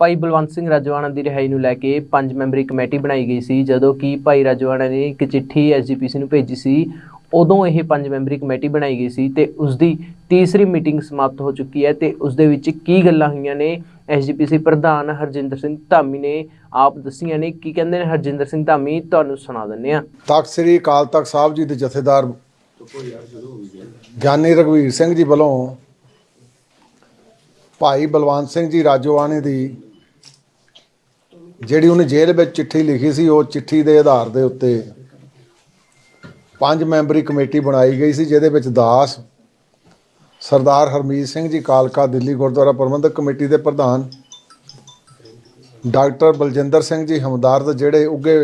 ਭਾਈ ਬਲਵੰਤ ਸਿੰਘ ਰਾਜਵਾਨਾ ਦੀ ਰਿਹਾਈ ਨੂੰ ਲੈ ਕੇ ਪੰਜ ਮੈਂਬਰੀ ਕਮੇਟੀ ਬਣਾਈ ਗਈ ਸੀ। ਜਦੋਂ ਕਿ ਭਾਈ ਰਾਜਵਾਨਾ ਨੇ ਇੱਕ ਚਿੱਠੀ ਐਸਜੀਪੀਸੀ ਨੂੰ ਭੇਜੀ ਸੀ, ਉਦੋਂ ਇਹ ਪੰਜ ਮੈਂਬਰੀ ਕਮੇਟੀ ਬਣਾਈ ਗਈ ਸੀ ਤੇ ਉਸ ਦੀ ਤੀਸਰੀ ਮੀਟਿੰਗ ਸਮਾਪਤ ਹੋ ਚੁੱਕੀ ਹੈ ਤੇ ਉਸ ਦੇ ਵਿੱਚ ਕੀ ਗੱਲਾਂ ਹੋਈਆਂ ਨੇ? ਐਸਜੀਪੀਸੀ ਪ੍ਰਧਾਨ ਹਰਜਿੰਦਰ ਸਿੰਘ ਧਾਮੀ ਨੇ ਆਪ ਦੱਸੀਆਂ ਨੇ। ਕੀ ਕਹਿੰਦੇ ਨੇ ਹਰਜਿੰਦਰ ਸਿੰਘ ਧਾਮੀ? ਤੁਹਾਨੂੰ ਸੁਣਾ ਦਿੰਦੇ ਆ ਤਖਤ ਸ੍ਰੀ ਅਕਾਲ ਤਖਤ ਸਾਹਿਬ ਜੀ ਦੇ ਜਥੇਦਾਰ ਗਿਆਨੀ ਰਘਵੀਰ ਸਿੰਘ ਜੀ ਵੱਲੋਂ ਭਾਈ ਬਲਵੰਤ ਸਿੰਘ ਜੀ ਰਾਜੋਆਣੇ ਦੀ ਜਿਹੜੀ ਉਹਨੇ ਜੇਲ੍ਹ ਵਿੱਚ ਚਿੱਠੀ ਲਿਖੀ ਸੀ, ਉਹ ਚਿੱਠੀ ਦੇ ਆਧਾਰ ਦੇ ਉੱਤੇ ਪੰਜ ਮੈਂਬਰੀ ਕਮੇਟੀ ਬਣਾਈ ਗਈ ਸੀ, ਜਿਹਦੇ ਵਿੱਚ ਦਾਸ, ਸਰਦਾਰ ਹਰਮੀਤ ਸਿੰਘ ਜੀ, ਕਾਲਕਾ, ਦਿੱਲੀ, ਗੁਰਦੁਆਰਾ ਪ੍ਰਬੰਧਕ ਕਮੇਟੀ ਦੇ ਪ੍ਰਧਾਨ, ਡਾਕਟਰ ਬਲਜਿੰਦਰ ਸਿੰਘ ਜੀ ਹਮਦਰਦ, ਜਿਹੜੇ ਉੱਗੇ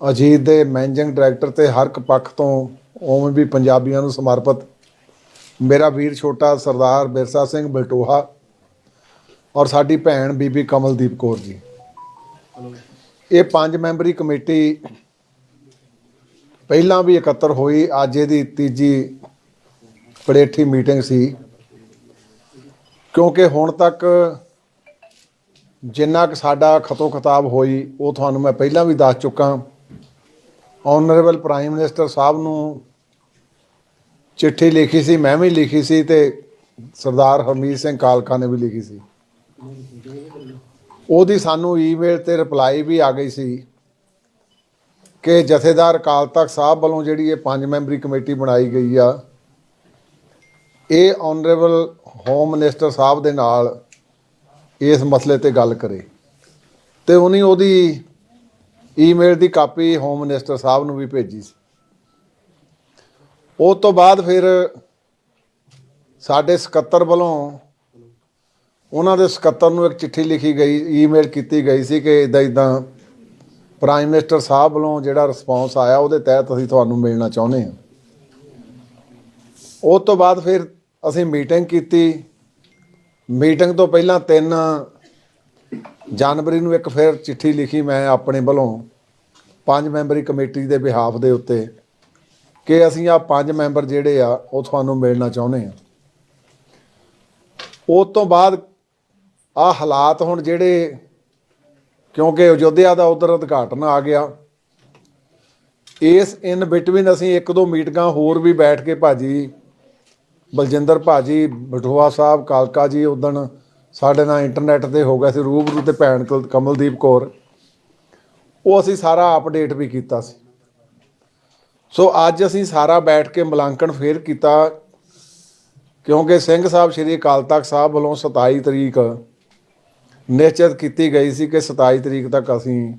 ਅਜੀਤ ਦੇ ਮੈਨੇਜਿੰਗ ਡਾਇਰੈਕਟਰ ਤੇ ਹਰ ਇੱਕ ਪੱਖ ਤੋਂ ਉਵੇਂ ਵੀ ਪੰਜਾਬੀਆਂ ਨੂੰ ਸਮਰਪਿਤ, ਮੇਰਾ ਵੀਰ ਛੋਟਾ ਸਰਦਾਰ ਬਿਰਸਾ ਸਿੰਘ ਬਲਟੋਹਾ ਔਰ ਸਾਡੀ ਭੈਣ ਬੀਬੀ ਕਮਲਦੀਪ ਕੌਰ ਜੀ। ਇਹ ਪੰਜ ਮੈਂਬਰੀ ਕਮੇਟੀ ਪਹਿਲਾਂ ਵੀ ਇਕੱਤਰ ਹੋਈ, ਅੱਜ ਇਹਦੀ ਤੀਜੀ ਪਲੇਠੀ ਮੀਟਿੰਗ ਸੀ। ਕਿਉਂਕਿ ਹੁਣ ਤੱਕ ਜਿੰਨਾ ਕਿ ਸਾਡਾ ਖਤੋ ਖਤਾਬ ਹੋਈ, ਉਹ ਤੁਹਾਨੂੰ ਮੈਂ ਪਹਿਲਾਂ ਵੀ ਦੱਸ ਚੁੱਕਾ। ਆਨਰੇਬਲ ਪ੍ਰਾਈਮ ਮਿਨਿਸਟਰ ਸਾਹਿਬ ਨੂੰ ਚਿੱਠੀ ਲਿਖੀ ਸੀ, ਮੈਂ ਵੀ ਲਿਖੀ ਸੀ ਤੇ ਸਰਦਾਰ ਹਰਮੀਤ ਸਿੰਘ ਕਾਲਕਾ ਨੇ ਵੀ ਲਿਖੀ ਸੀ। ਉਹਦੀ ਸਾਨੂੰ ਈਮੇਲ ਤੇ ਰਿਪਲਾਈ ਵੀ ਆ ਗਈ ਸੀ ਕਿ ਜਥੇਦਾਰ ਅਕਾਲ ਤਖਤ ਸਾਹਿਬ ਵੱਲੋਂ ਜਿਹੜੀ ਇਹ ਪੰਜ ਮੈਂਬਰੀ ਕਮੇਟੀ ਬਣਾਈ ਗਈ ਆ, ਇਹ ਆਨਰੇਬਲ ਹੋਮ ਮਿਨਿਸਟਰ ਸਾਹਿਬ ਦੇ ਨਾਲ ਇਸ ਮਸਲੇ ਤੇ ਗੱਲ ਕਰੇ। ਤੇ ਉਹਨੇ ਉਹਦੀ ਈਮੇਲ ਦੀ ਕਾਪੀ ਹੋਮ ਮਿਨਿਸਟਰ ਸਾਹਿਬ ਨੂੰ ਵੀ ਭੇਜੀ ਸੀ। ਉਸ ਤੋਂ ਬਾਅਦ ਫਿਰ ਸਾਡੇ ਸਕੱਤਰ ਵੱਲੋਂ ਉਹਨਾਂ ਦੇ ਸਕੱਤਰ ਨੂੰ ਇੱਕ ਚਿੱਠੀ ਲਿਖੀ ਗਈ, ਈਮੇਲ ਕੀਤੀ ਗਈ ਸੀ ਕਿ ਇਦਾਂ ਇਦਾਂ ਪ੍ਰਾਈਮ ਮਿਨਿਸਟਰ ਸਾਹਿਬ ਵੱਲੋਂ ਜਿਹੜਾ ਰਿਸਪੌਂਸ ਆਇਆ ਉਹਦੇ ਤਹਿਤ ਅਸੀਂ ਤੁਹਾਨੂੰ ਮਿਲਣਾ ਚਾਹੁੰਦੇ ਹਾਂ। ਉਸ ਤੋਂ ਬਾਅਦ ਫਿਰ ਅਸੀਂ ਮੀਟਿੰਗ ਕੀਤੀ। ਮੀਟਿੰਗ ਤੋਂ ਪਹਿਲਾਂ 3 ਜਨਵਰੀ ਨੂੰ ਇੱਕ ਫਿਰ ਚਿੱਠੀ ਲਿਖੀ ਮੈਂ ਆਪਣੇ ਵੱਲੋਂ ਪੰਜ ਮੈਂਬਰੀ ਕਮੇਟੀ ਦੇ ਬਿਹਾਫ ਦੇ ਉੱਤੇ ਕਿ ਅਸੀਂ ਆ ਪੰਜ ਮੈਂਬਰ ਜਿਹੜੇ ਆ ਉਹ ਤੁਹਾਨੂੰ ਮਿਲਣਾ ਚਾਹੁੰਦੇ ਆ ਉਸ ਤੋਂ ਬਾਅਦ ਆ ਹਾਲਾਤ ਹੁਣ ਜਿਹੜੇ, ਕਿਉਂਕਿ ਅਯੋਧਿਆ ਦਾ ਉਧਰ ਉਦਘਾਟਨ ਆ ਗਿਆ। ਇਸ ਇਨ ਬਿਟਵੀਨ ਅਸੀਂ ਇੱਕ ਦੋ ਮੀਟਿੰਗਾਂ ਹੋਰ ਵੀ ਬੈਠ ਕੇ ਭਾਜੀ ਬਲਜਿੰਦਰ, ਭਾਜੀ ਬਠੋਆ ਸਾਹਿਬ, ਕਾਲਕਾ ਜੀ ਉਦਣ ਸਾਡੇ ਨਾਲ ਇੰਟਰਨੈਟ ਤੇ ਹੋ ਗਿਆ ਸੀ, ਰੂਬਰੂ ਤੇ ਭੈਣ ਕਲ- ਕਮਲਦੀਪ ਕੌਰ। ਉਹ ਅਸੀਂ ਸਾਰਾ ਅਪਡੇਟ ਵੀ ਕੀਤਾ ਸੀ। ਸੋ ਅੱਜ ਅਸੀਂ ਸਾਰਾ ਬੈਠ ਕੇ ਮੁਲਾਂਕਣ ਫੇਰ ਕੀਤਾ, ਕਿਉਂਕਿ ਸਿੰਘ ਸਾਹਿਬ, ਸ੍ਰੀ ਅਕਾਲ ਤਖਤ ਸਾਹਿਬ ਵੱਲੋਂ 27 ਤਰੀਕ ਨਿਸ਼ਚਿਤ ਕੀਤੀ ਗਈ ਸੀ ਕਿ 27 ਤਰੀਕ ਤੱਕ ਅਸੀਂ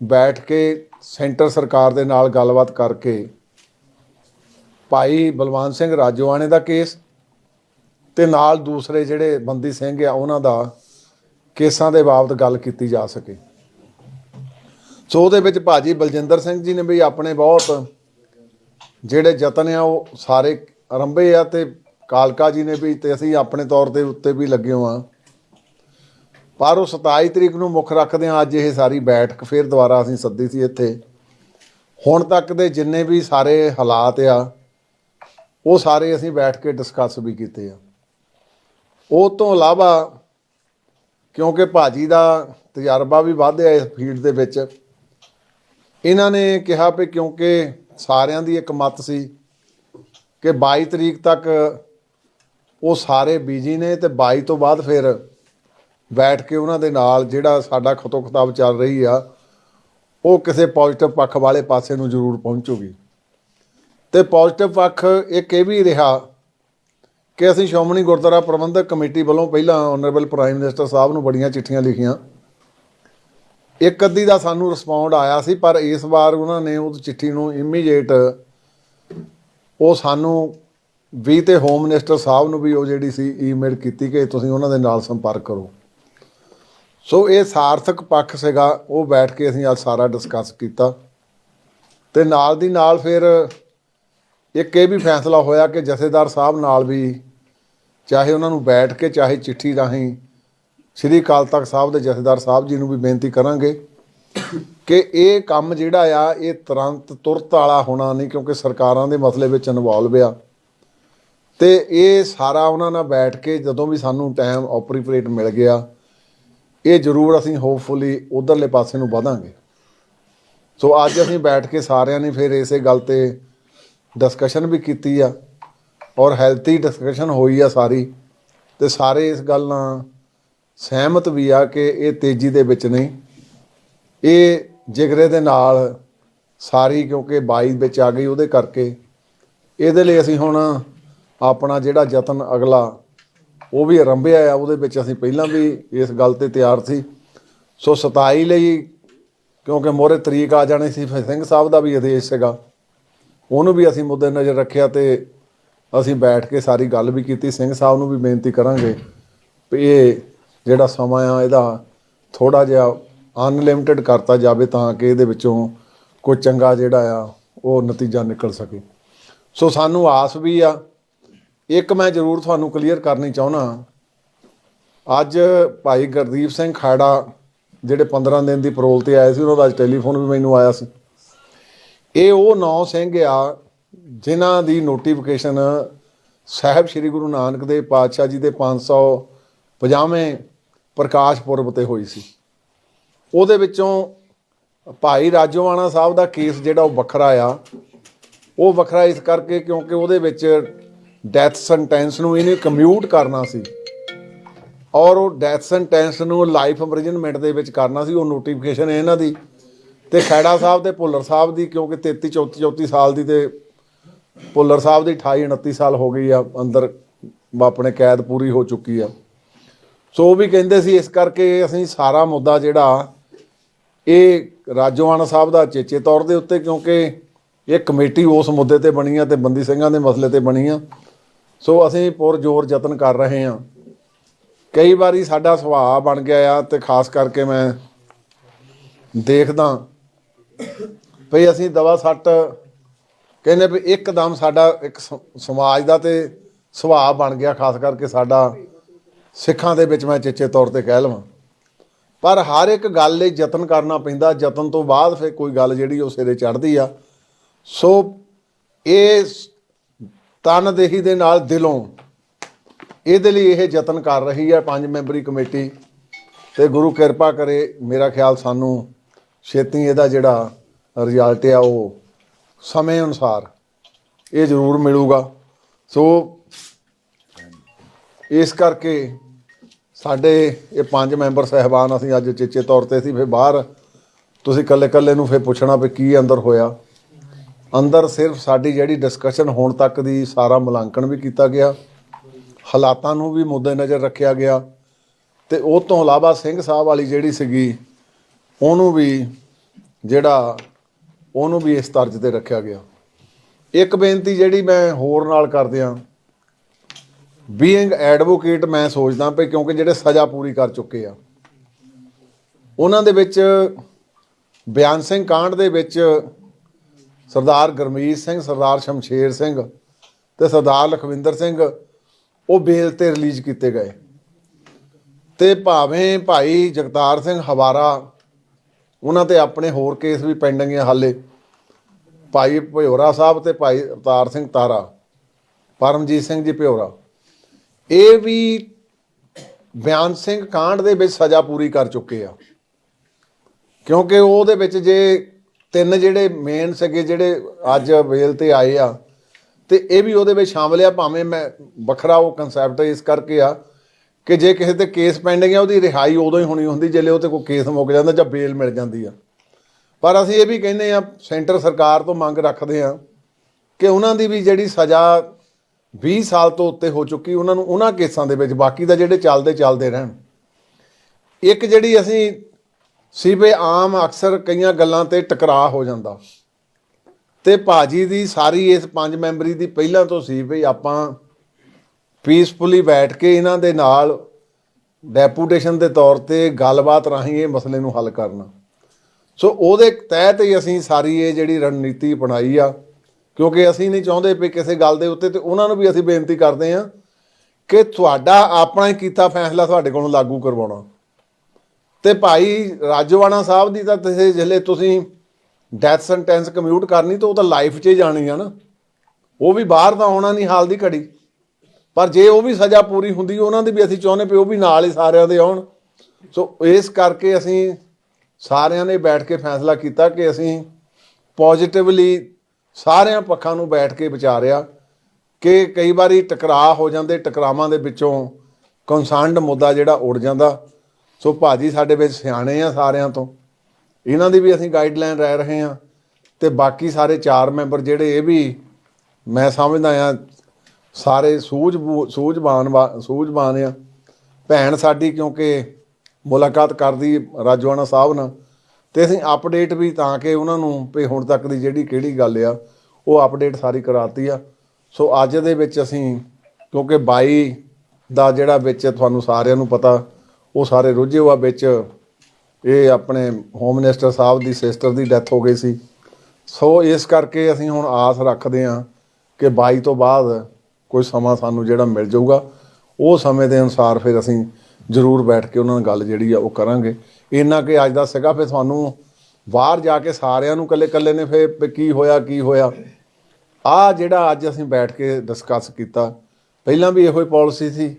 ਬੈਠ ਕੇ ਸੈਂਟਰ ਸਰਕਾਰ ਦੇ ਨਾਲ ਗੱਲਬਾਤ ਕਰਕੇ ਭਾਈ ਬਲਵੰਤ ਸਿੰਘ ਰਾਜੋਆਣੇ ਦਾ ਕੇਸ ਤੇ ਨਾਲ ਦੂਸਰੇ ਜਿਹੜੇ ਬੰਦੀ ਸਿੰਘ ਆ, ਉਹਨਾਂ ਦਾ ਕੇਸਾਂ ਦੇ ਬਾਬਤ ਗੱਲ ਕੀਤੀ ਜਾ ਸਕੇ। ਸੋ ਉਹਦੇ ਵਿੱਚ ਭਾਜੀ ਬਲਜਿੰਦਰ ਸਿੰਘ ਜੀ ਨੇ ਵੀ ਆਪਣੇ ਬਹੁਤ ਜਿਹੜੇ ਯਤਨ ਆ, ਉਹ ਸਾਰੇ ਆਰੰਭੇ ਆ ਤੇ ਕਾਲਕਾ ਜੀ ਨੇ ਵੀ ਤੇ ਅਸੀਂ ਆਪਣੇ ਤੌਰ ਤੇ ਉੱਤੇ ਵੀ ਲੱਗੇ ਹਾਂ ਪਰ ਉਹ 27 ਤਰੀਕ ਨੂੰ ਮੁੱਖ ਰੱਖਦੇ ਆ ਅੱਜ ਇਹ ਸਾਰੀ ਬੈਠਕ ਫਿਰ ਦੁਬਾਰਾ ਅਸੀਂ ਸੱਦੀ ਸੀ ਇੱਥੇ। ਹੁਣ ਤੱਕ ਦੇ ਜਿੰਨੇ ਵੀ ਸਾਰੇ ਹਾਲਾਤ ਆ, ਉਹ ਸਾਰੇ ਅਸੀਂ ਬੈਠ ਕੇ ਡਿਸਕਸ ਵੀ ਕੀਤੇ ਆ। ਉਹ ਤੋਂ ਇਲਾਵਾ ਕਿਉਂਕਿ ਭਾਜੀ ਦਾ ਤਜਰਬਾ ਵੀ ਵਧਿਆ ਇਸ ਫੀਲਡ ਦੇ ਵਿੱਚ, ਇਹਨਾਂ ਨੇ ਕਿਹਾ ਵੀ ਕਿਉਂਕਿ ਸਾਰਿਆਂ ਦੀ ਇੱਕ ਮਤ ਸੀ ਕਿ 22 ਤਰੀਕ ਤੱਕ ਉਹ ਸਾਰੇ ਬੀਜੀ ਨੇ ਤੇ 22 ਤੋਂ ਬਾਅਦ ਫਿਰ ਬੈਠ ਕੇ ਉਹਨਾਂ ਦੇ ਨਾਲ ਜਿਹੜਾ ਸਾਡਾ ਖਤੋ ਖਤਾਬ ਚੱਲ ਰਹੀ ਆ, ਉਹ ਕਿਸੇ ਪੋਜ਼ਿਟਿਵ ਪੱਖ ਵਾਲੇ ਪਾਸੇ ਨੂੰ ਜ਼ਰੂਰ ਪਹੁੰਚੂਗੀ। ਤੇ ਪੋਜ਼ਿਟਿਵ ਪੱਖ ਇੱਕ ਇਹ ਵੀ ਰਿਹਾ ਕਿ ਅਸੀਂ ਸ਼੍ਰੋਮਣੀ ਗੁਰਦੁਆਰਾ ਪ੍ਰਬੰਧਕ ਕਮੇਟੀ ਵੱਲੋਂ ਪਹਿਲਾਂ ਆਨਰੇਬਲ ਪ੍ਰਾਈਮ ਮਿਨਿਸਟਰ ਸਾਹਿਬ ਨੂੰ ਬੜੀਆਂ ਚਿੱਠੀਆਂ ਲਿਖੀਆਂ। ਇੱਕ ਅੱਧੀ ਦਾ ਸਾਨੂੰ ਰਿਸਪੌਂਡ ਆਇਆ ਸੀ, ਪਰ ਇਸ ਵਾਰ ਉਹਨਾਂ ਨੇ ਉਹ ਚਿੱਠੀ ਨੂੰ ਇਮੀਡੀਏਟ ਉਹ ਸਾਨੂੰ ਵੀ ਤੇ ਹੋਮ ਮਿਨਿਸਟਰ ਸਾਹਿਬ ਨੂੰ ਵੀ ਉਹ ਜਿਹੜੀ ਸੀ ਈਮੇਲ ਕੀਤੀ ਕਿ ਤੁਸੀਂ ਉਹਨਾਂ ਦੇ ਨਾਲ ਸੰਪਰਕ ਕਰੋ। ਸੋ ਇਹ ਸਾਰਥਕ ਪੱਖ ਸੀਗਾ, ਉਹ ਬੈਠ ਕੇ ਅਸੀਂ ਅੱਜ ਸਾਰਾ ਡਿਸਕਸ ਕੀਤਾ। ਤੇ ਨਾਲ ਦੀ ਨਾਲ ਫਿਰ ਇੱਕ ਇਹ ਵੀ ਫੈਸਲਾ ਹੋਇਆ ਕਿ ਜਥੇਦਾਰ ਸਾਹਿਬ ਨਾਲ ਵੀ ਚਾਹੇ ਉਹਨਾਂ ਨੂੰ ਬੈਠ ਕੇ, ਚਾਹੇ ਚਿੱਠੀ ਰਾਹੀਂ ਸ੍ਰੀ ਅਕਾਲ ਤਖਤ ਸਾਹਿਬ ਦੇ ਜਥੇਦਾਰ ਸਾਹਿਬ ਜੀ ਨੂੰ ਵੀ ਬੇਨਤੀ ਕਰਾਂਗੇ ਕਿ ਇਹ ਕੰਮ ਜਿਹੜਾ ਆ, ਇਹ ਤੁਰੰਤ ਤੁਰਤ ਵਾਲਾ ਹੋਣਾ ਨਹੀਂ, ਕਿਉਂਕਿ ਸਰਕਾਰਾਂ ਦੇ ਮਸਲੇ ਵਿੱਚ ਇਨਵੋਲਵ ਆ। ਤੇ ਇਹ ਸਾਰਾ ਉਹਨਾਂ ਨਾਲ ਬੈਠ ਕੇ ਜਦੋਂ ਵੀ ਸਾਨੂੰ ਟਾਈਮ ਆਪਰੀਪਰੇਟ ਮਿਲ ਗਿਆ ਇਹ ਜ਼ਰੂਰ ਅਸੀਂ ਹੋਪਫੁਲੀ ਉਧਰਲੇ ਪਾਸੇ ਨੂੰ ਵਧਾਂਗੇ। ਸੋ ਅੱਜ ਅਸੀਂ ਬੈਠ ਕੇ ਸਾਰਿਆਂ ਨੇ ਫਿਰ ਇਸੇ ਗੱਲ ਤੇ ਡਿਸਕਸ਼ਨ ਵੀ ਕੀਤੀ ਆ ਔਰ ਹੈਲਥੀ ਡਿਸਕਸ਼ਨ ਹੋਈ ਆ ਸਾਰੀ ਤੇ ਸਾਰੇ ਇਸ ਗੱਲ ਨਾਲ ਸਹਿਮਤ ਵੀ ਆ ਕਿ ਇਹ ਤੇਜ਼ੀ ਦੇ ਵਿੱਚ ਨਹੀਂ। ਇਹ ਜਿਗਰੇ ਦੇ ਨਾਲ ਸਾਰੀ ਕਿਉਂਕਿ 22 ਵਿੱਚ ਆ ਗਈ ਉਹਦੇ ਕਰਕੇ। ਇਹਦੇ ਲਈ ਅਸੀਂ ਹੁਣ ਆਪਣਾ ਜਿਹੜਾ ਯਤਨ ਅਗਲਾ ਉਹ ਵੀ ਆਰੰਭਿਆ ਆ, ਉਹਦੇ ਵਿੱਚ ਅਸੀਂ ਪਹਿਲਾਂ ਵੀ ਇਸ ਗੱਲ ਤੇ ਤਿਆਰ ਸੀ। ਸੋ 27 ਲਈ, ਕਿਉਂਕਿ ਮੋਰੇ ਤਰੀਕ ਆ ਜਾਣੀ ਸੀ, ਫਿਰ ਸਿੰਘ ਸਾਹਿਬ ਦਾ ਵੀ ਆਦੇਸ਼ ਸੀਗਾ। ਉਹਨੂੰ ਵੀ ਅਸੀਂ ਮੁੱਦੇ ਨਜ਼ਰ ਰੱਖਿਆ ਤੇ ਅਸੀਂ ਬੈਠ ਕੇ ਸਾਰੀ ਗੱਲ ਵੀ ਕੀਤੀ। ਸਿੰਘ ਸਾਹਿਬ ਨੂੰ ਵੀ ਬੇਨਤੀ ਕਰਾਂਗੇ ਵੀ ਇਹ ਜਿਹੜਾ ਸਮਾਂ ਆ, ਇਹਦਾ ਥੋੜਾ ਜਿਹਾ ਅਨਲਿਮਿਟਿਡ ਕਰਤਾ ਜਾਵੇ ਤਾਂ ਕਿ ਇਹਦੇ ਵਿੱਚੋਂ ਕੋਈ ਚੰਗਾ ਜਿਹੜਾ ਆ, ਉਹ ਨਤੀਜਾ ਨਿਕਲ ਸਕੇ। ਸੋ ਸਾਨੂੰ ਆਸ ਵੀ ਆ ਇੱਕ ਮੈਂ ਜ਼ਰੂਰ ਤੁਹਾਨੂੰ ਕਲੀਅਰ ਕਰਨੀ ਚਾਹੁੰਦਾ ਅੱਜ ਭਾਈ ਗੁਰਦੀਪ ਸਿੰਘ ਖਾੜਾ, ਜਿਹੜੇ 15 ਦਿਨ ਦੀ ਪਰੋਲ ਤੇ ਆਏ ਸੀ, ਉਹਨਾਂ ਦਾ ਅੱਜ ਟੈਲੀਫੋਨ ਵੀ ਮੈਨੂੰ ਆਇਆ ਸੀ। ਇਹ ਉਹ ਨੌ ਸਿੰਘ ਆ, ਜਿਨ੍ਹਾਂ ਦੀ ਨੋਟੀਫਿਕੇਸ਼ਨ ਸਾਹਿਬ ਸ੍ਰੀ ਗੁਰੂ ਨਾਨਕ ਦੇਵ ਪਾਤਸ਼ਾਹ ਜੀ ਦੇ 550ਵੇਂ ਪ੍ਰਕਾਸ਼ ਪੁਰਬ ਤੇ ਹੋਈ ਸੀ। ਉਹਦੇ ਵਿੱਚੋਂ ਭਾਈ ਰਾਜੋਵਾਣਾ ਸਾਹਿਬ ਦਾ ਕੇਸ ਜਿਹੜਾ ਉਹ ਵੱਖਰਾ ਆ। ਉਹ ਵੱਖਰਾ ਇਸ ਕਰਕੇ ਕਿਉਂਕਿ ਉਹਦੇ ਵਿੱਚ ਡੈਥ ਸੈਂਟੈਂਸ ਨੂੰ ਇਹਨੇ ਕਮਿਊਟ ਕਰਨਾ ਸੀ। ਔਰ ਉਹ ਡੈਥ ਸੈਂਟੈਂਸ ਨੂੰ ਲਾਈਫ ਇੰਪ੍ਰਿਜ਼ਨਮੈਂਟ ਦੇ ਵਿੱਚ ਕਰਨਾ ਸੀ, ਉਹ ਨੋਟੀਫਿਕੇਸ਼ਨ ਹੈ ਇਹਨਾਂ ਦੀ। ਤੇ ਖੈੜਾ ਸਾਹਿਬ ਤੇ ਭੁੱਲਰ ਸਾਹਿਬ ਦੀ, ਕਿਉਂਕਿ 33 34 34 ਸਾਲ ਦੀ ਤੇ ਭੁੱਲਰ ਸਾਹਿਬ ਦੀ 28 29 ਸਾਲ ਹੋ ਗਈ ਆ, ਅੰਦਰ ਆਪਣੇ ਕੈਦ ਪੂਰੀ ਹੋ ਚੁੱਕੀ ਆ। ਸੋ ਉਹ ਵੀ ਕਹਿੰਦੇ ਸੀ, ਇਸ ਕਰਕੇ ਅਸੀਂ ਸਾਰਾ ਮੁੱਦਾ ਜਿਹੜਾ ਇਹ ਰਾਜੋਆਣਾ ਸਾਹਿਬ ਦਾ ਚੇਚੇ ਤੌਰ ਦੇ ਉੱਤੇ, ਕਿਉਂਕਿ ਇਹ ਕਮੇਟੀ ਉਸ ਮੁੱਦੇ ਤੇ ਬਣੀ ਆ ਤੇ ਬੰਦੀ ਸਿੰਘਾਂ ਦੇ ਮਸਲੇ ਤੇ ਬਣੀ ਆ। ਸੋ ਅਸੀਂ ਪੁਰ ਜ਼ੋਰ ਯਤਨ ਕਰ ਰਹੇ ਹਾਂ। ਕਈ ਵਾਰੀ ਸਾਡਾ ਸੁਭਾਅ ਬਣ ਗਿਆ ਆ ਤੇ ਖਾਸ ਕਰਕੇ ਮੈਂ ਦੇਖਦਾ ਭਈ ਅਸੀਂ ਦਵਾ ਸੱਟ ਕਹਿੰਦੇ ਵੀ ਇੱਕਦਮ ਸਾਡਾ ਇੱਕ ਸਮਾਜ ਦਾ ਤੇ ਸੁਭਾਅ ਬਣ ਗਿਆ, ਖਾਸ ਕਰਕੇ ਸਾਡਾ ਸਿੱਖਾਂ ਦੇ ਵਿੱਚ ਮੈਂ ਚੇਚੇ ਤੌਰ ਤੇ ਕਹਿ ਲਵਾਂ। ਪਰ ਹਰ ਇੱਕ ਗੱਲ ਲਈ ਯਤਨ ਕਰਨਾ ਪੈਂਦਾ, ਯਤਨ ਤੋਂ ਬਾਅਦ ਫਿਰ ਕੋਈ ਗੱਲ ਜਿਹੜੀ ਉਹ ਸਿਰੇ ਚੜ੍ਹਦੀ ਆ। ਸੋ ਇਹ ਤਨਦੇਹੀ ਦੇ ਨਾਲ ਦਿਲੋਂ। ਇਹਦੇ ਲਈ ਇਹ ਯਤਨ ਕਰ ਰਹੀ ਹੈ ਪੰਜ ਮੈਂਬਰੀ ਕਮੇਟੀ। ਤੇ ਗੁਰੂ ਕਿਰਪਾ ਕਰੇ ਮੇਰਾ ਖਿਆਲ ਸਾਨੂੰ ਛੇਤੀ ਇਹਦਾ ਜਿਹੜਾ ਰਿਜ਼ਲਟ ਆ ਉਹ ਸਮੇਂ ਅਨੁਸਾਰ ਇਹ ਜ਼ਰੂਰ ਮਿਲੂਗਾ। ਸੋ ਇਸ ਕਰਕੇ ਸਾਡੇ ਇਹ ਪੰਜ ਮੈਂਬਰ ਸਹਿਬਾਨ ਅਸੀਂ ਅੱਜ ਚੇਚੇ ਤੌਰ ਤੇ ਸੀ, ਫਿਰ ਬਾਹਰ ਤੁਸੀਂ ਇਕੱਲੇ ਇਕੱਲੇ ਨੂੰ ਫਿਰ ਪੁੱਛਣਾ ਵੀ ਕੀ ਅੰਦਰ ਹੋਇਆ। ਅੰਦਰ ਸਿਰਫ ਸਾਡੀ ਜਿਹੜੀ ਡਿਸਕਸ਼ਨ ਹੁਣ ਤੱਕ ਦੀ ਸਾਰਾ ਮੁਲਾਂਕਣ ਵੀ ਕੀਤਾ ਗਿਆ। ਹਾਲਾਤਾਂ ਨੂੰ ਵੀ ਮੁੱਦੇ ਨਜ਼ਰ ਰੱਖਿਆ ਗਿਆ। ਤੇ ਉਹ ਤੋਂ ਇਲਾਵਾ ਸਿੰਘ ਸਾਹਿਬ ਵਾਲੀ ਜਿਹੜੀ ਸੀਗੀ, ਉਹਨੂੰ ਵੀ ਜਿਹੜਾ, ਉਹਨੂੰ ਵੀ ਇਸ ਤਰਜ ਤੇ ਰੱਖਿਆ ਗਿਆ। ਇੱਕ ਬੇਨਤੀ ਜਿਹੜੀ ਮੈਂ ਹੋਰ ਨਾਲ ਕਰਦਿਆਂ ਬੀਇੰਗ ਐਡਵੋਕੇਟ ਮੈਂ ਸੋਚਦਾ ਪਈ ਕਿਉਂਕਿ ਜਿਹੜੇ ਸਜ਼ਾ ਪੂਰੀ ਕਰ ਚੁੱਕੇ ਆ। ਉਹਨਾਂ ਦੇ ਵਿੱਚ ਬਿਆਨ ਸਿੰਘ ਕਾਂਡ ਦੇ ਵਿੱਚ ਸਰਦਾਰ ਗਰਮੀਤ ਸਿੰਘ, ਸਰਦਾਰ ਸ਼ਮਸ਼ੇਰ ਸਿੰਘ ਤੇ ਸਰਦਾਰ ਲਖਵਿੰਦਰ ਸਿੰਘ, ਉਹ ਬੇਲ ਤੇ ਰਿਲੀਜ਼ ਕੀਤੇ ਗਏ। ਤੇ ਭਾਵੇਂ ਭਾਈ ਜਗਤਾਰ ਸਿੰਘ ਹਵਾਰਾ, ਉਹਨਾਂ ਤੇ ਆਪਣੇ ਹੋਰ ਕੇਸ ਵੀ ਪੈਂਡਿੰਗ ਆ ਹਾਲੇ। ਭਾਈ ਭਿਓਰਾ ਸਾਹਿਬ ਤੇ ਭਾਈ ਅਵਤਾਰ ਸਿੰਘ ਤਾਰਾ, ਪਰਮਜੀਤ ਸਿੰਘ ਜੀ ਭਿਓਰਾ। ਇਹ ਵੀ ਬਿਆਨ ਸਿੰਘ ਕਾਂਡ ਦੇ ਵਿੱਚ ਸਜ਼ਾ ਪੂਰੀ ਕਰ ਚੁੱਕੇ ਆ। ਕਿਉਂਕਿ ਉਹਦੇ ਵਿੱਚ ਜੇ ਤਿੰਨ ਜਿਹੜੇ ਮੇਨ ਸੀਗੇ ਜਿਹੜੇ ਅੱਜ ਵੇਲ ਤੇ ਆਏ ਆ, ਤੇ ਇਹ ਵੀ ਉਹਦੇ ਵਿੱਚ ਸ਼ਾਮਲ ਆ, ਭਾਵੇਂ ਮੈਂ ਵੱਖਰਾ ਉਹ ਕਨਸੈਪਟ ਇਸ ਕਰਕੇ ਆ ਕਿ ਜੇ ਕਿਸੇ ਤੇ ਕੇਸ ਪੈਂਡਿੰਗ ਆ, ਉਹਦੀ ਰਿਹਾਈ ਉਦੋਂ ਹੀ ਹੋਣੀ ਹੁੰਦੀ ਜਦੋਂ ਉਹ ਤੇ ਕੋਈ ਕੇਸ ਮੁੱਕ ਜਾਂਦਾ ਜਾਂ ਬੇਲ ਮਿਲ ਜਾਂਦੀ ਆ। ਪਰ ਅਸੀਂ ਇਹ ਵੀ ਕਹਿੰਦੇ ਆ, ਸੈਂਟਰ ਸਰਕਾਰ ਤੋਂ ਮੰਗ ਰੱਖਦੇ ਆ ਕਿ ਉਹਨਾਂ ਦੀ ਵੀ ਜਿਹੜੀ ਸਜ਼ਾ 20 ਸਾਲ ਤੋਂ ਉੱਤੇ ਹੋ ਚੁੱਕੀ, ਉਹਨਾਂ ਨੂੰ ਉਹਨਾਂ ਕੇਸਾਂ ਦੇ ਵਿੱਚ, ਬਾਕੀ ਦਾ ਜਿਹੜੇ ਚੱਲਦੇ ਚੱਲਦੇ ਰਹਿਣ। ਇੱਕ ਜਿਹੜੀ ਅਸੀਂ ਸੀ ਵੀ ਆਮ ਅਕਸਰ ਕਈਆਂ ਗੱਲਾਂ ਤੇ ਟਕਰਾਅ ਹੋ ਜਾਂਦਾ। ਤੇ ਭਾਜੀ ਦੀ ਸਾਰੀ ਇਸ ਪੰਜ ਮੈਂਬਰੀ ਦੀ ਪਹਿਲਾਂ ਤੋਂ ਸੀ ਵੀ ਆਪਾਂ ਪੀਸਫੁਲੀ ਬੈਠ ਕੇ ਇਹਨਾਂ ਦੇ ਨਾਲ ਡੈਪੂਟੇਸ਼ਨ ਦੇ ਤੌਰ ਤੇ ਗੱਲਬਾਤ ਰਾਹੀਂ ਇਹ ਮਸਲੇ ਨੂੰ ਹੱਲ ਕਰਨਾ। ਸੋ ਉਹਦੇ ਤਹਿਤ ਹੀ ਅਸੀਂ ਸਾਰੀ ਇਹ ਜਿਹੜੀ ਰਣਨੀਤੀ ਅਪਣਾਈ ਆ, ਕਿਉਂਕਿ ਅਸੀਂ ਨਹੀਂ ਚਾਹੁੰਦੇ ਵੀ ਕਿਸੇ ਗੱਲ ਦੇ ਉੱਤੇ ਤੇ ਉਹਨਾਂ ਨੂੰ ਵੀ ਅਸੀਂ ਬੇਨਤੀ ਕਰਦੇ ਹਾਂ ਕਿ ਤੁਹਾਡਾ ਆਪਣਾ ਹੀ ਕੀਤਾ ਫੈਸਲਾ ਤੁਹਾਡੇ ਕੋਲੋਂ ਲਾਗੂ ਕਰਵਾਉਣਾ। ਤੇ ਭਾਈ ਰਾਜਵਾਨਾ ਸਾਹਿਬ ਦੀ ਤਾਂ ਤੁਸੀਂ ਜਿਹੜੇ ਤੁਸੀਂ ਡੈਥ ਸੈਂਟੈਂਸ ਕਮਿਊਟ ਕਰਨੀ ਤਾਂ ਉਹ ਤਾਂ ਲਾਈਫ 'ਚ ਹੀ ਜਾਣੀ ਆ ਨਾ। ਉਹ ਵੀ ਬਾਹਰ ਤਾਂ ਆਉਣਾ ਨਹੀਂ, ਹਾਲ ਦੀ ਘੜੀ। ਪਰ ਜੇ ਉਹ ਵੀ ਸਜ਼ਾ ਪੂਰੀ ਹੁੰਦੀ, ਉਹਨਾਂ ਦੀ ਵੀ ਅਸੀਂ ਚਾਹੁੰਦੇ ਵੀ ਉਹ ਵੀ ਨਾਲ ਹੀ ਸਾਰਿਆਂ ਦੇ ਆਉਣ। ਸੋ ਇਸ ਕਰਕੇ ਅਸੀਂ ਸਾਰਿਆਂ ਨੇ ਬੈਠ ਕੇ ਫੈਸਲਾ ਕੀਤਾ ਕਿ ਅਸੀਂ ਪੋਜ਼ਿਟਿਵਲੀ ਸਾਰਿਆਂ ਪੱਖਾਂ ਨੂੰ ਬੈਠ ਕੇ ਵਿਚਾਰਿਆ ਕਿ ਕਈ ਵਾਰੀ ਟਕਰਾਅ ਹੋ ਜਾਂਦੇ, ਟਕਰਾਵਾਂ ਦੇ ਵਿੱਚੋਂ ਕਨਸਰਨਡ ਮੁੱਦਾ ਜਿਹੜਾ ਉੱਡ ਜਾਂਦਾ। ਸੋ ਭਾਜੀ ਸਾਡੇ ਵਿੱਚ ਸਿਆਣੇ ਆ ਸਾਰਿਆਂ ਤੋਂ। ਇਹਨਾਂ ਦੀ ਵੀ ਅਸੀਂ ਗਾਈਡਲਾਈਨ ਰਹਿ ਰਹੇ ਹਾਂ। ਤੇ ਬਾਕੀ ਸਾਰੇ ਚਾਰ ਮੈਂਬਰ ਜਿਹੜੇ ਇਹ ਵੀ ਮੈਂ ਸਮਝਦਾ ਆ ਸਾਰੇ ਸੂਝ ਸੂਝਵਾਨ ਵਾ- ਸੂਝਵਾਨ ਆ। ਭੈਣ ਸਾਡੀ ਕਿਉਂਕਿ ਮੁਲਾਕਾਤ ਕਰਦੀ ਰਾਜਵਾਨਾ ਸਾਹਿਬ ਨਾਲ। ਤੇ ਅਸੀਂ ਅਪਡੇਟ ਵੀ ਤਾਂ ਕਿ ਉਹਨਾਂ ਨੂੰ ਵੀ ਹੁਣ ਤੱਕ ਦੀ ਜਿਹੜੀ ਕਿਹੜੀ ਗੱਲ ਆ, ਉਹ ਅਪਡੇਟ ਸਾਰੀ ਕਰਾਤੀ ਆ। ਸੋ ਅੱਜ ਦੇ ਵਿੱਚ ਅਸੀਂ ਕਿਉਂਕਿ 22 ਦਾ ਜਿਹੜਾ ਵਿੱਚ ਤੁਹਾਨੂੰ ਸਾਰਿਆਂ ਨੂੰ ਪਤਾ ਉਹ ਸਾਰੇ ਰੁੱਝੇ ਹੋਆ ਵਿੱਚ ਇਹ ਆਪਣੇ ਹੋਮ ਮਿਨਿਸਟਰ ਸਾਹਿਬ ਦੀ ਸਿਸਟਰ ਦੀ ਡੈਥ ਹੋ ਗਈ ਸੀ। ਸੋ ਇਸ ਕਰਕੇ ਅਸੀਂ ਹੁਣ ਆਸ ਰੱਖਦੇ ਹਾਂ ਕਿ 22 ਤੋਂ ਬਾਅਦ ਕੋਈ ਸਮਾਂ ਸਾਨੂੰ ਜਿਹੜਾ ਮਿਲ ਜਾਊਗਾ, ਉਹ ਸਮੇਂ ਦੇ ਅਨੁਸਾਰ ਫਿਰ ਅਸੀਂ ਜ਼ਰੂਰ ਬੈਠ ਕੇ ਉਹਨਾਂ ਨਾਲ ਗੱਲ ਜਿਹੜੀ ਆ ਉਹ ਕਰਾਂਗੇ। ਇੰਨਾ ਕਿ ਅੱਜ ਦਾ ਸੀਗਾ, ਫਿਰ ਤੁਹਾਨੂੰ ਬਾਹਰ ਜਾ ਕੇ ਸਾਰਿਆਂ ਨੂੰ ਇਕੱਲੇ ਇਕੱਲੇ ਨੇ ਫਿਰ ਕੀ ਹੋਇਆ ਕੀ ਹੋਇਆ। ਆ ਜਿਹੜਾ ਅੱਜ ਅਸੀਂ ਬੈਠ ਕੇ ਡਿਸਕਸ ਕੀਤਾ, ਪਹਿਲਾਂ ਵੀ ਇਹੋ ਹੀ ਪਾਲਿਸੀ ਸੀ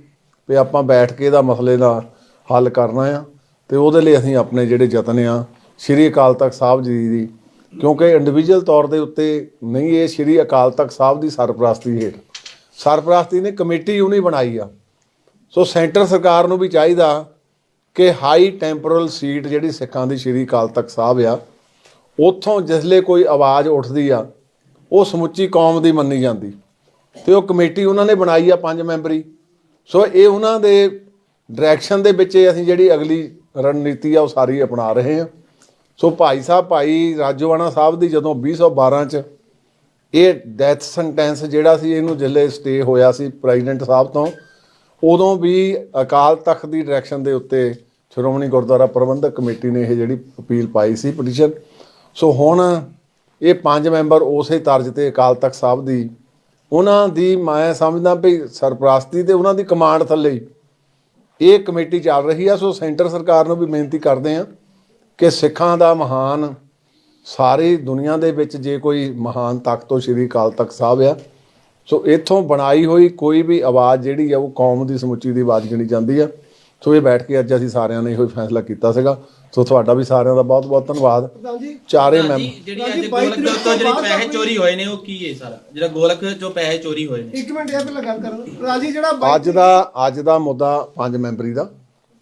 ਵੀ ਆਪਾਂ ਬੈਠ ਕੇ ਇਹਦਾ ਮਸਲੇ ਦਾ ਹੱਲ ਕਰਨਾ ਆ। ਤੇ ਉਹਦੇ ਲਈ ਅਸੀਂ ਆਪਣੇ ਜਿਹੜੇ ਯਤਨ ਆ, ਸ਼੍ਰੀ ਅਕਾਲ ਤਖਤ ਸਾਹਿਬ ਜੀ ਦੀ, ਕਿਉਂਕਿ ਇੰਡੀਵਿਜੂਅਲ ਤੌਰ ਦੇ ਉੱਤੇ ਨਹੀਂ, ਇਹ ਸ਼੍ਰੀ ਅਕਾਲ ਤਖਤ ਸਾਹਿਬ ਦੀ ਸਰਪ੍ਰਸਤੀ ਹੇਠ। ਸਰਪ੍ਰਸਤੀ ਨੇ ਕਮੇਟੀ ਉਹਨੇ ਬਣਾਈ ਆ। ਸੋ ਸੈਂਟਰ ਸਰਕਾਰ ਨੂੰ ਵੀ ਚਾਹੀਦਾ ਕਿ ਹਾਈ ਟੈਂਪੋਰਲ ਸੀਟ ਜਿਹੜੀ ਸਿੱਖਾਂ ਦੀ ਸ਼੍ਰੀ ਅਕਾਲ ਤਖਤ ਸਾਹਿਬ ਆ, ਉੱਥੋਂ ਜਿਸਲੇ ਕੋਈ ਆਵਾਜ਼ ਉੱਠਦੀ ਆ, ਉਹ ਸਮੁੱਚੀ ਕੌਮ ਦੀ ਮੰਨੀ ਜਾਂਦੀ। ਤੇ ਉਹ ਕਮੇਟੀ ਉਹਨਾਂ ਨੇ ਬਣਾਈ ਆ ਪੰਜ ਮੈਂਬਰੀ। ਸੋ ਇਹ ਉਹਨਾਂ ਦੇ ਡਾਇਰੈਕਸ਼ਨ ਦੇ ਵਿੱਚ ਇਹ ਅਸੀਂ ਜਿਹੜੀ ਅਗਲੀ ਰਣਨੀਤੀ ਆ ਉਹ ਸਾਰੀ ਅਪਣਾ ਰਹੇ ਹਾਂ। ਸੋ ਭਾਈ ਸਾਹਿਬ, ਭਾਈ ਰਾਜੋਆਣਾ ਸਾਹਿਬ ਦੀ ਜਦੋਂ 2012 ਚ ਇਹ ਡੈਥ ਸੈਂਟੈਂਸ ਜਿਹੜਾ ਸੀ, ਇਹਨੂੰ ਜਿੱਲੇ ਸਟੇ ਹੋਇਆ ਸੀ ਪ੍ਰੈਜ਼ੀਡੈਂਟ ਸਾਹਿਬ ਤੋਂ, ਉਦੋਂ ਵੀ ਅਕਾਲ ਤਖਤ ਦੀ ਡਾਇਰੈਕਸ਼ਨ ਦੇ ਉੱਤੇ ਸ਼੍ਰੋਮਣੀ ਗੁਰਦੁਆਰਾ ਪ੍ਰਬੰਧਕ ਕਮੇਟੀ ਨੇ ਇਹ ਜਿਹੜੀ ਅਪੀਲ ਪਾਈ ਸੀ ਪਟੀਸ਼ਨ ਸੋ ਹੁਣ ਇਹ ਪੰਜ ਮੈਂਬਰ ਉਸੇ ਤਰਜ਼ ਤੇ ਅਕਾਲ ਤਖਤ ਸਾਹਿਬ ਦੀ, ਉਹਨਾਂ ਦੀ ਮੈਂ ਸਮਝਦਾ ਵੀ ਸਰਪ੍ਰਸਤੀ ਤੇ ਉਹਨਾਂ ਦੀ ਕਮਾਂਡ ਥੱਲੇ ਹੀ ਇਹ ਕਮੇਟੀ ਚੱਲ ਰਹੀ ਆ, ਸੋ ਸੈਂਟਰ ਸਰਕਾਰ ਨੂੰ ਵੀ ਬੇਨਤੀ ਕਰਦੇ ਆ ਕਿ ਸਿੱਖਾਂ ਦਾ ਮਹਾਨ ਸਾਰੀ ਦੁਨੀਆ ਦੇ ਵਿੱਚ ਜੇ ਕੋਈ ਮਹਾਨ ਤਖਤ ਤੋਂ ਸ਼੍ਰੀ ਅਕਾਲ ਤਖਤ ਸਾਹਿਬ ਆ, ਸੋ ਇੱਥੋਂ ਬਣਾਈ ਹੋਈ ਕੋਈ ਵੀ ਆਵਾਜ਼ ਜਿਹੜੀ ਆ, ਉਹ ਕੌਮ ਦੀ ਸਮੁੱਚੀ ਦੀ ਆਵਾਜ਼ ਗਿਣੀ ਜਾਂਦੀ ਆ। ਸੋ ਇਹ ਬੈਠ ਕੇ ਅੱਜ ਅਸੀਂ ਸਾਰਿਆਂ ਨੇ ਇਹੋ ਹੀ ਫੈਸਲਾ ਕੀਤਾ ਸੀਗਾ। ਸੋ ਤੁਹਾਡਾ ਵੀ ਸਾਰਿਆਂ ਦਾ ਬਹੁਤ ਬਹੁਤ ਧੰਨਵਾਦ। ਪ੍ਰਧਾਨ ਜੀ। ਚਾਰੇ ਜੀ, ਮੈਂਬਰ ਜਿਹੜੀ ਬਾਈ ਗੋਲਕ ਪੈਸੇ ਚੋਰੀ ਹੋਏ ਨੇ ਉਹ ਕੀ ਹੈ ਸਾਰਾ? ਜਿਹੜਾ ਗੋਲਕ ਚੋਂ ਪੈਸੇ ਚੋਰੀ ਹੋਏ ਨੇ। ਇੱਕ ਮਿੰਟ ਇਹ ਪਹਿਲਾਂ ਗੱਲ ਕਰਨ ਰਾਜੀ ਜਿਹੜਾ ਬਾਈ ਅੱਜ ਦਾ ਅੱਜ ਦਾ ਮੁੱਦਾ ਪੰਜ ਮੈਂਬਰੀ ਦਾ।